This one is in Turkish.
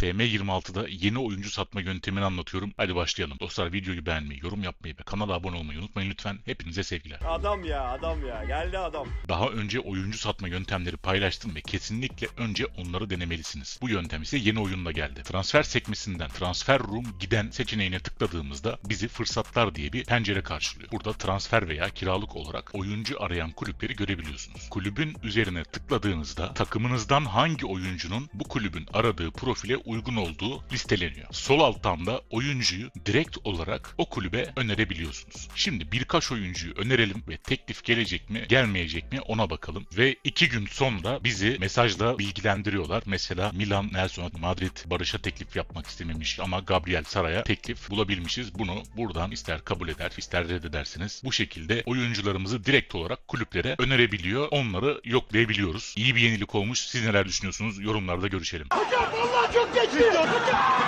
FM26'da yeni oyuncu satma yöntemini anlatıyorum. Hadi başlayalım. Dostlar videoyu beğenmeyi, yorum yapmayı ve kanala abone olmayı unutmayın lütfen. Hepinize sevgiler. Adam ya adam ya geldi adam. Daha önce oyuncu satma yöntemleri paylaştım ve kesinlikle önce onları denemelisiniz. Bu yöntem ise yeni oyunla geldi. Transfer sekmesinden Transfer Room giden seçeneğine tıkladığımızda bizi fırsatlar diye bir pencere karşılıyor. Burada transfer veya kiralık olarak oyuncu arayan kulüpleri görebiliyorsunuz. Kulübün üzerine tıkladığınızda takımınızdan hangi oyuncunun bu kulübün aradığı profile uygun olduğu listeleniyor. Sol alttan da oyuncuyu direkt olarak o kulübe önerebiliyorsunuz. Şimdi birkaç oyuncuyu önerelim ve teklif gelecek mi gelmeyecek mi ona bakalım. Ve iki gün sonra bizi mesajla bilgilendiriyorlar. Mesela Milan Nelson Madrid Barış'a teklif yapmak istememiş ama Gabriel Saray'a teklif bulabilmişiz. Bunu buradan ister kabul eder ister reddedersiniz. Bu şekilde oyuncularımızı direkt olarak kulüplere önerebiliyor. Onları yoklayabiliyoruz. İyi bir yenilik olmuş. Siz neler düşünüyorsunuz? Yorumlarda görüşelim. Hocam vallahi çok 去找他去